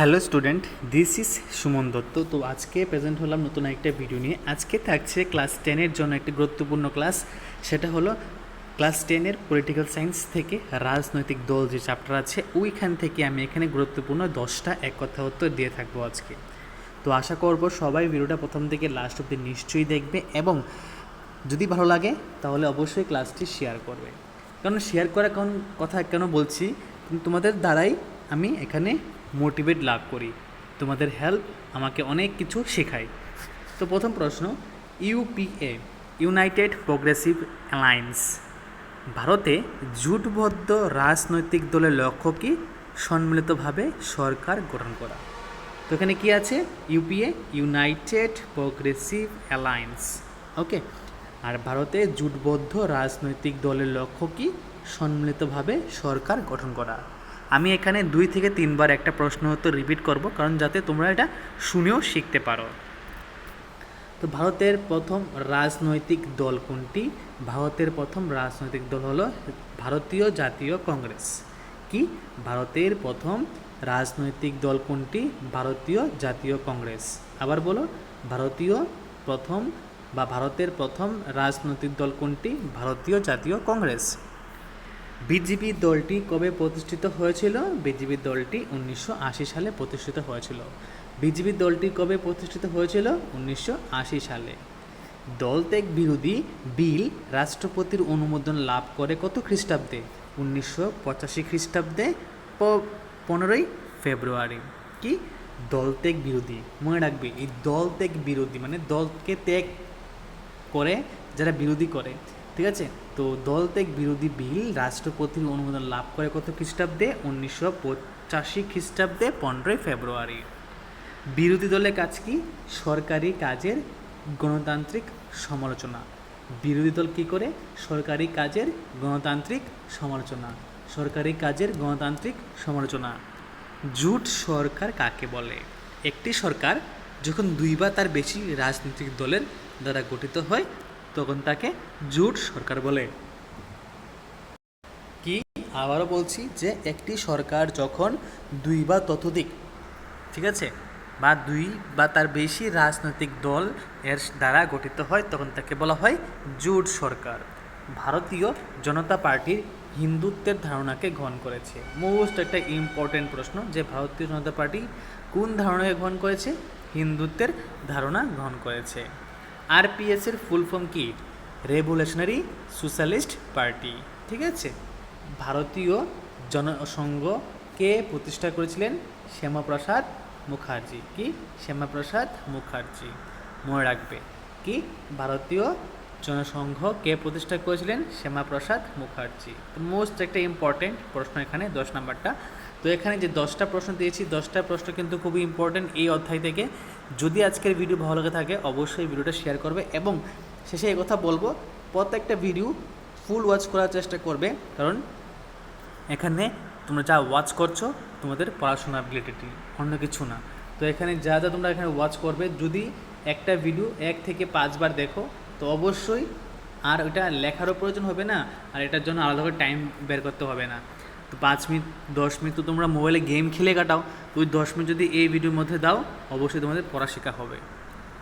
Hello student, this is Suman Dutta. তো আজকে present হলাম নতুন একটা ভিডিও নিয়ে। আজকে থাকছে ক্লাস টেনের জন্য একটি গুরুত্বপূর্ণ ক্লাস। সেটা হলো ক্লাস টেনের পলিটিক্যাল সায়েন্স থেকে রাজনৈতিক দল যে চ্যাপ্টার আছে, ওইখান থেকে আমি এখানে গুরুত্বপূর্ণ দশটা এক কথা উত্তর দিয়ে থাকব আজকে। তো আশা করব সবাই ভিডিওটা প্রথম থেকে লাস্ট অব্দি নিশ্চয়ই দেখবে এবং যদি ভালো লাগে, তাহলে অবশ্যই ক্লাসটি শেয়ার করবে। কারণ শেয়ার করা কোন কথা কেন বলছি? তোমাদের দ্বারাই আমি এখানে মোটিভেট লাভ করি। তোমাদের হেল্প আমাকে অনেক কিছু শেখায়। তো প্রথম প্রশ্ন ইউপিএ ইউনাইটেড প্রোগ্রেসিভ অ্যালায়েন্স ভারতে জোটবদ্ধ রাজনৈতিক দলের লক্ষ্য কি? সম্মিলিতভাবে সরকার গঠন করা। তো এখানে কি আছে? UPA United Progressive Alliance okay আর ভারতে জোটবদ্ধ রাজনৈতিক দলের লক্ষ্য কি? সম্মিলিতভাবে সরকার গঠন করা। আমি এখানে দুই থেকে তিনবার একটা প্রশ্ন উত্তর রিপিট করব, কারণ যাতে তোমরা এটা শুনেও শিখতে পারো। তো ভারতের প্রথম রাজনৈতিক দল কোনটি? ভারতের প্রথম রাজনৈতিক দল হলো ভারতীয় জাতীয় কংগ্রেস। কি? ভারতের প্রথম রাজনৈতিক দল কোনটি? ভারতীয় জাতীয় কংগ্রেস। আবার বলো, ভারতীয় প্রথম বা ভারতের প্রথম রাজনৈতিক দল কোনটি? ভারতীয় জাতীয় কংগ্রেস। বিজেপি দলটি কবে প্রতিষ্ঠিত হয়েছিল? বিজেপি দলটি উনিশশো আশি সালে প্রতিষ্ঠিত হয়েছিল। বিজেপি দলটি কবে প্রতিষ্ঠিত হয়েছিল? উনিশশো আশি সালে। দলত্যাগ বিরোধী বিল রাষ্ট্রপতির অনুমোদন লাভ করে কত খ্রিস্টাব্দে? উনিশশো পঁচাশি খ্রিস্টাব্দে পনেরোই ফেব্রুয়ারি। কি? দলত্যাগ বিরোধী। মনে রাখবে, এই দলত্যাগ বিরোধী মানে দলকে ত্যাগ করে, যারা বিরোধী করে ঠিক আছে? তো দলত্যাগ বিরোধী বিল রাষ্ট্রপতির অনুমোদন লাভ করে কত খ্রিস্টাব্দে? উনিশশো পঁচাশি খ্রিস্টাব্দে পনেরোই ফেব্রুয়ারি। বিরোধী দলের কাজ কি? সরকারি কাজের গণতান্ত্রিক সমালোচনা। বিরোধী দল কী করে? সরকারি কাজের গণতান্ত্রিক সমালোচনা। সরকারি কাজের গণতান্ত্রিক সমালোচনা। জোট সরকার কাকে বলে? একটি সরকার যখন দুই বা তার বেশি রাজনৈতিক দলের দ্বারা গঠিত হয় তখন তাকে জোট সরকার বলে। কি? আবারও বলছি যে একটি সরকার যখন দুই বা ততোধিক, ঠিক আছে? বা দুই বা তার বেশি রাজনৈতিক দল এর দ্বারা গঠিত হয়, তখন তাকে বলা হয় জোট সরকার। ভারতীয় জনতা পার্টির হিন্দুত্বের ধারণাকে গ্রহণ করেছে। মোস্ট একটা ইম্পর্টেন্ট প্রশ্ন যে ভারতীয় জনতা পার্টি কোন ধারণাকে গ্রহণ করেছে? হিন্দুত্বের ধারণা গ্রহণ করেছে। আরপিএস এর ফুল ফর্ম কি? রেভলিউশনারি সোশ্যালিস্ট পার্টি ঠিক আছে? ভারতীয় জনসংঘ কে প্রতিষ্ঠা করেছিলেন? শ্যামাপ্রসাদ মুখার্জি। কি? শ্যামাপ্রসাদ মুখার্জি। মনে রাখবে। কি? ভারতীয় জনসংঘ কে প্রতিষ্ঠা করেছিলেন? শ্যামাপ্রসাদ মুখার্জি। মোস্ট একটা ইম্পর্টেন্ট প্রশ্ন এখানে, দশ নাম্বারটা। তো এখানে যে দশটা প্রশ্ন দিয়েছি, দশটা প্রশ্ন কিন্তু খুবই ইম্পর্টেন্ট এই অধ্যায় থেকে। যদি আজকের ভিডিও ভালো লাগে থাকে, অবশ্যই ভিডিওটা শেয়ার করবে এবং শেষে কথা বলব, প্রত্যেকটা ভিডিও ফুল ওয়াচ করার চেষ্টা করবে। কারণ এখানে তোমরা যা ওয়াচ করছ, তোমাদের পড়াশোনা রিলেটেড অন্য কিছু না। তো এখানে যা যা তোমরা এখানে ওয়াচ করবে, যদি একটা ভিডিও এক থেকে পাঁচবার দেখো, তো অবশ্যই আর ওটা লেখারও প্রয়োজন হবে না, আর এটার জন্য আলাদা করে টাইম বের করতে হবে না। তো পাঁচ মিনিট, দশ মিনিট তো তোমরা মোবাইলে গেম খেলে কাটাও। তো ওই দশ মিনিট যদি এই ভিডিওর মধ্যে দাও, অবশ্যই তোমাদের পড়া শেখা হবে।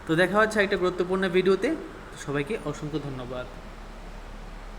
তো দেখা হচ্ছে একটা গুরুত্বপূর্ণ ভিডিওতে সবাইকে অসংখ্য ধন্যবাদ।